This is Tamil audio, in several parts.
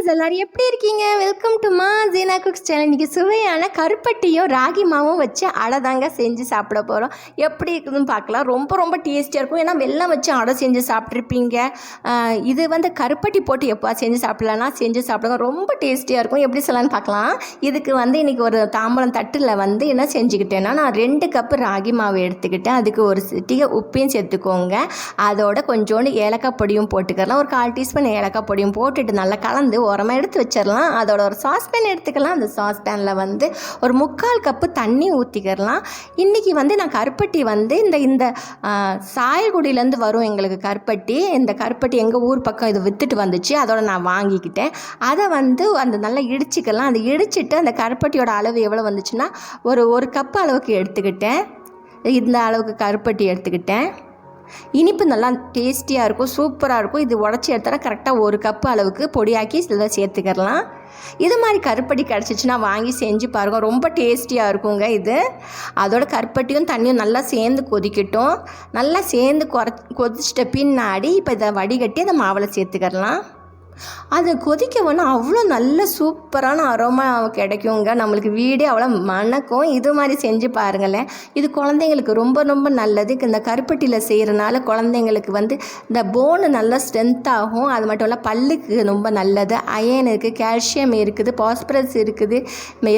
கைஸ் எல்லாரும் எப்படி இருக்கீங்க? வெல்கம் டு மா ஜீனா குக்ஸ் சேனல் இன்றைக்கி சுவையான கருப்பட்டியும் ராகி மாவும் வச்சு அடை தாங்க செஞ்சு சாப்பிட போகிறோம் எப்படி இருக்குதுன்னு பார்க்கலாம். ரொம்ப ரொம்ப டேஸ்டியாக இருக்கும். ஏன்னா வெள்ளம் வச்சு அடை செஞ்சு சாப்பிட்ருப்பீங்க இது வந்து கருப்பட்டி போட்டு எப்போ செஞ்சு சாப்பிட்லன்னா செஞ்சு சாப்பிடுங்க. ரொம்ப டேஸ்டியாக இருக்கும். எப்படி சொல்லலாம்னு பார்க்கலாம். இதுக்கு வந்து இன்றைக்கி ஒரு தாம்பரம் தட்டில் வந்து என்ன செஞ்சுக்கிட்டேன்னா நான் ரெண்டு கப்பு ராகி மாவு எடுத்துக்கிட்டேன். அதுக்கு ஒரு சிட்டிகை உப்பையும் சேர்த்துக்கோங்க. அதோட கொஞ்சோண்டு ஏலக்காய் பொடியும் போட்டுக்கலாம். ஒரு கால் டீஸ்பூன் ஏலக்காய் பொடியும் போட்டுட்டு நல்லா கலந்து உரமாக எடுத்து வச்சிடலாம் அதோட ஒரு சாஸ்பேன் எடுத்துக்கலாம். அந்த சாஸ்பேனில் வந்து ஒரு முக்கால் கப்பு தண்ணி ஊற்றிக்கிறலாம் இன்றைக்கி வந்து நான் கருப்பட்டி வந்து இந்த இந்த சாயல்குடியிலேருந்து வரும் எங்களுக்கு கருப்பட்டி. இந்த கருப்பட்டி எங்கள் ஊர் பக்கம் இது விற்றுட்டு வந்துச்சு. அதோட நான் வாங்கிக்கிட்டேன். அதை வந்து அந்த நல்லா இடிச்சிக்கலாம். அந்த இடிச்சிட்டு அந்த கருப்பட்டியோட அளவு எவ்வளோ வந்துச்சுன்னா ஒரு ஒரு கப் அளவுக்கு எடுத்துக்கிட்டேன். இந்த அளவுக்கு கருப்பட்டி எடுத்துக்கிட்டேன். இனிப்பு நல்லா டேஸ்டியாக இருக்கும் சூப்பராக இருக்கும். இது உடச்சி எடுத்தால் கரெக்டாக ஒரு கப்பு அளவுக்கு பொடியாக்கி இதில் சேர்த்துக்கிறலாம் இது மாதிரி கருப்பட்டி கிடச்சிச்சின்னா வாங்கி செஞ்சு பாருங்கள் ரொம்ப டேஸ்டியாக இருக்குங்க இது. அதோட கருப்பட்டியும் தண்ணியும் நல்லா சேர்ந்து கொதிக்கட்டும். நல்லா சேர்ந்து கொர கொதிச்சிட்ட பின்னாடி இப்போ இதை வடிகட்டி அந்த மாவில் சேர்த்துக்கிறலாம் அதை கொதிக்க வேணும் அவ்வளோ நல்ல சூப்பரான அரோமா கிடைக்குங்க. நம்மளுக்கு வீடே அவ்வளோ மணக்கும். இது மாதிரி செஞ்சு பாருங்களேன். இது குழந்தைங்களுக்கு ரொம்ப ரொம்ப நல்லது. இந்த கருப்பட்டியில் செய்கிறனால குழந்தைங்களுக்கு வந்து இந்த போனு நல்லா ஸ்ட்ரென்த் ஆகும். அது மட்டும் இல்லை பல்லுக்கு ரொம்ப நல்லது. அயன் இருக்குது கால்சியம் இருக்குது பாஸ்பரஸ் இருக்குது.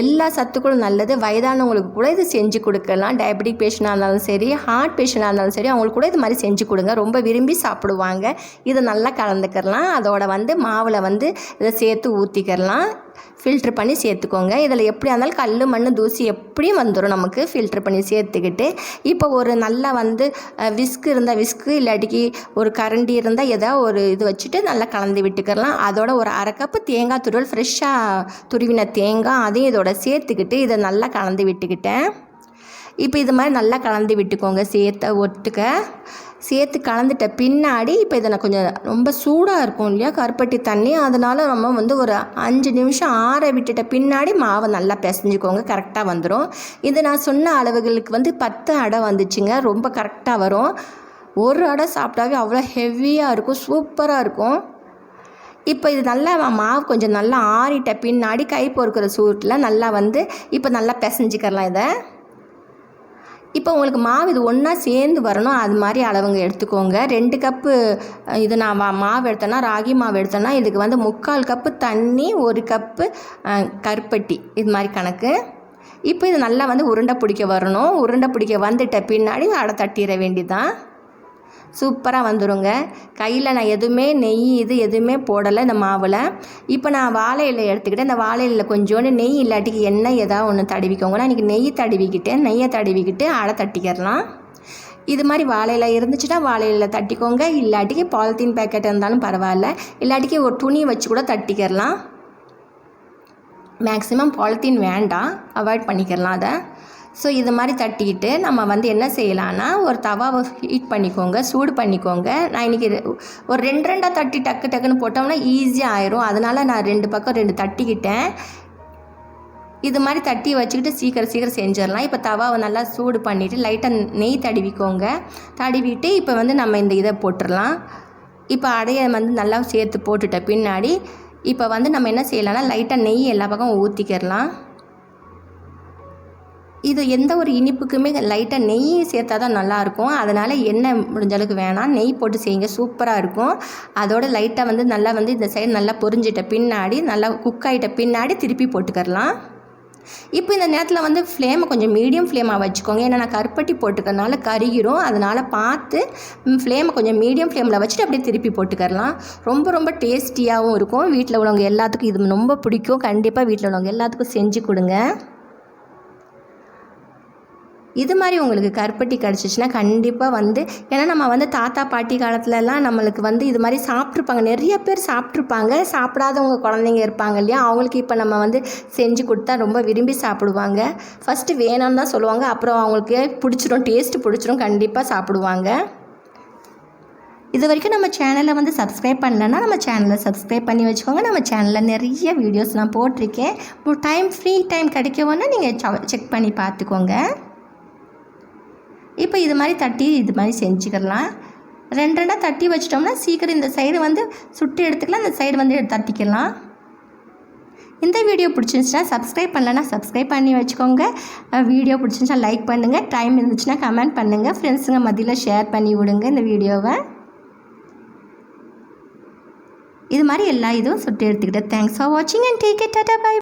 எல்லா சத்துக்களும் நல்லது. வயதானவங்களுக்கு கூட இது செஞ்சு கொடுக்கலாம். டயபெட்டிக் பேஷண்டாக இருந்தாலும் சரி ஹார்ட் பேஷண்டாக இருந்தாலும் சரி அவங்களுக்கு கூட இது மாதிரி செஞ்சு கொடுங்க. ரொம்ப விரும்பி சாப்பிடுவாங்க. இதை நல்லா கலந்துக்கிறலாம் அதோட வந்து மாவில் வந்து இதை சேர்த்து ஊற்றிக்கிறலாம் ஃபில்ட்ரு பண்ணி சேர்த்துக்கோங்க. இதில் எப்படியா இருந்தாலும் கல் மண் தூசி எப்படியும் வந்துடும் நமக்கு ஃபில்ட்ரு பண்ணி சேர்த்துக்கிட்டு. இப்போ ஒரு நல்லா வந்து விஸ்க் இருந்தால் விஸ்க்கு இல்லாட்டிக்கு ஒரு கரண்டி இருந்தால் ஏதாவது ஒரு இது வச்சுட்டு நல்லா கலந்து விட்டுக்கிறலாம். அதோட ஒரு அரை கப்பு தேங்காய் துருவல் ஃப்ரெஷ்ஷாக துருவின தேங்காய் அதையும் இதோட சேர்த்துக்கிட்டு இதை நல்லா கலந்து விட்டுக்கிட்டேன். இப்போ இது மாதிரி நல்லா கலந்து விட்டுக்கோங்க. சேர்த்த ஒட்டுக்க. சேர்த்து கலந்துட்ட பின்னாடி இப்போ இதை நான் கொஞ்சம் ரொம்ப சூடாக இருக்கும் இல்லையா? கருப்பட்டி தண்ணி. அதனால் நம்ம வந்து ஒரு அஞ்சு நிமிஷம் ஆற விட்டுட்ட பின்னாடி மாவை நல்லா பிசைஞ்சுக்கோங்க. கரெக்டாக வந்துடும் இது நான் சொன்ன அளவுகளுக்கு வந்து பத்து அடை வந்துச்சுங்க. ரொம்ப கரெக்டாக வரும். ஒரு அடை சாப்பிட்டாவே அவ்வளோ ஹெவியாக இருக்கும். சூப்பராக இருக்கும். இப்போ இது நல்லா மாவு கொஞ்சம் நல்லா ஆறிட்ட பின்னாடி கை பொறுக்கிற சூட்டில் நல்லா வந்து இப்போ நல்லா பிசைஞ்சிக்கிறலாம் இதை. இப்போ உங்களுக்கு மாவு இது ஒன்றா சேர்ந்து வரணும். அது மாதிரி அளவுங்க எடுத்துக்கோங்க. ரெண்டு கப்பு இது நான் மாவு எடுத்தேன்னா ராகி மாவு எடுத்தேன்னா இதுக்கு வந்து முக்கால் கப்பு தண்ணி ஒரு கப்பு கருப்பட்டி. இது மாதிரி கணக்கு. இப்போ இது நல்லா வந்து உருண்டை பிடிக்க வரணும். உருண்டை பிடிக்க வந்துட்ட பின்னாடி அடை தட்டிட வேண்டிதான் சூப்பராக வந்துடுங்க கையில் நான் எதுவுமே நெய் இது எதுவுமே போடலை இந்த மாவில். இப்போ நான் வாழை இலை எடுத்துக்கிட்டேன். இந்த வாழை இலையில் கொஞ்சோண்டு நெய் இல்லாட்டிக்கு எண்ணெய் ஏதாவது ஒன்று தடவிக்கோங்க. நான் இன்றைக்கி நெய் தடவிக்கிட்டேன். நெய்யை தடவிக்கிட்டு அடை தட்டிக்கிறலாம். இது மாதிரி வாழையில இருந்துச்சுன்னா வாழை தட்டிக்கோங்க. இல்லாட்டிக்கு பாலித்தீன் பேக்கெட் இருந்தாலும் பரவாயில்ல. இல்லாட்டிக்கு ஒரு துணி வச்சு கூட தட்டிக்கிறலாம். மேக்ஸிமம் பாலித்தீன் வேண்டாம். அவாய்ட் பண்ணிக்கிறலாம் அதை. ஸோ இது மாதிரி தட்டிக்கிட்டு நம்ம வந்து என்ன செய்யலான்னா ஒரு தவாவை ஹீட் பண்ணிக்கோங்க சூடு பண்ணிக்கோங்க. நான் இன்றைக்கி ஒரு ரெண்டு ரெண்டாக தட்டி டக்கு டக்குன்னு போட்டோம்னா ஈஸியாக ஆயிரும். அதனால் நான் ரெண்டு பக்கம் ரெண்டு தட்டிக்கிட்டேன். இது மாதிரி தட்டி வச்சுக்கிட்டு சீக்கிரம் சீக்கிரம் செஞ்சிடலாம். இப்போ தவாவை நல்லா சூடு பண்ணிவிட்டு லைட்டாக நெய் தடவிக்கோங்க. தடவிட்டு இப்போ வந்து நம்ம இந்த இதை போட்டுடலாம். இப்போ அடைய வந்து நல்லா சேர்த்து போட்டுட்ட பின்னாடி இப்போ வந்து நம்ம என்ன செய்யலாம்னா லைட்டாக நெய் எல்லா பக்கம் ஊற்றிக்கிறலாம் இது எந்த ஒரு இனிப்புக்குமே லைட்டாக நெய் சேர்த்தா தான் நல்லாயிருக்கும். அதனால் எண்ணெய் முடிஞ்ச அளவுக்கு வேணாம். நெய் போட்டு செய்யுங்க. சூப்பராக இருக்கும். அதோட லைட்டாக வந்து நல்லா வந்து இந்த சைடு நல்லா பொரிஞ்சிட்ட பின்னாடி நல்லா குக் ஆகிட்ட பின்னாடி திருப்பி போட்டுக்கிறலாம். இப்போ இந்த நேரத்தில் வந்து ஃப்ளேமை கொஞ்சம் மீடியம் ஃப்ளேமாக வச்சுக்கோங்க. ஏன்னா நான் கருப்பட்டி போட்டுக்கறனால கருகிரும். அதனால் பார்த்து ஃப்ளேமை கொஞ்சம் மீடியம் ஃப்ளேமில் வச்சுட்டு அப்படியே திருப்பி போட்டுக்கரலாம் ரொம்ப ரொம்ப டேஸ்டியாகவும் இருக்கும். வீட்டில் உள்ளவங்க எல்லாத்துக்கும் இது ரொம்ப பிடிக்கும். கண்டிப்பாக வீட்டில் உள்ளவங்க எல்லாத்துக்கும் செஞ்சு கொடுங்க. இது மாதிரி உங்களுக்கு கருப்பட்டி கிடச்சிச்சின்னா கண்டிப்பாக வந்து ஏன்னா நம்ம வந்து தாத்தா பாட்டி காலத்துலலாம் நம்மளுக்கு வந்து இது மாதிரி சாப்பிட்ருப்பாங்க நிறைய பேர் சாப்பிட்ருப்பாங்க சாப்பிடாதவங்க குழந்தைங்க இருப்பாங்க இல்லையா? அவங்களுக்கு இப்போ நம்ம வந்து செஞ்சு கொடுத்தா ரொம்ப விரும்பி சாப்பிடுவாங்க. ஃபஸ்ட்டு வேணாம்னு தான் சொல்லுவாங்க. அப்புறம் அவங்களுக்கு பிடிச்சிரும் டேஸ்ட்டு பிடிச்சிரும் கண்டிப்பாக சாப்பிடுவாங்க. இது வரைக்கும் நம்ம சேனலை வந்து சப்ஸ்கிரைப் பண்ணலன்னா நம்ம சேனலை சப்ஸ்கிரைப் பண்ணி வச்சுக்கோங்க. நம்ம சேனலில் நிறைய வீடியோஸ் நான் போட்டிருக்கேன். டைம் ஃப்ரீ டைம் கிடைக்கவோன்னா நீங்கள் செக் பண்ணி பார்த்துக்கோங்க. இப்போ இது மாதிரி தட்டி இது மாதிரி செஞ்சுக்கலாம் ரெண்டு ரெண்டாக தட்டி வச்சிட்டோம்னா சீக்கிரம் இந்த சைடு வந்து சுட்டு எடுத்துக்கலாம் இந்த சைடு வந்து தட்டிக்கலாம். இந்த வீடியோ பிடிச்சிருந்துச்சுன்னா சப்ஸ்கிரைப் பண்ணலன்னா சப்ஸ்கிரைப் பண்ணி வச்சுக்கோங்க. வீடியோ பிடிச்சிருந்துச்சுன்னா லைக் பண்ணுங்கள் டைம் இருந்துச்சுன்னா கமெண்ட் பண்ணுங்கள் ஃப்ரெண்ட்ஸுங்க மதியில் ஷேர் பண்ணி விடுங்க இந்த வீடியோவை. இது மாதிரி எல்லா இதுவும் சுட்டு எடுத்துக்கிட்டேன். தேங்க்ஸ் ஃபார் வாட்சிங் and take it ta-ta bye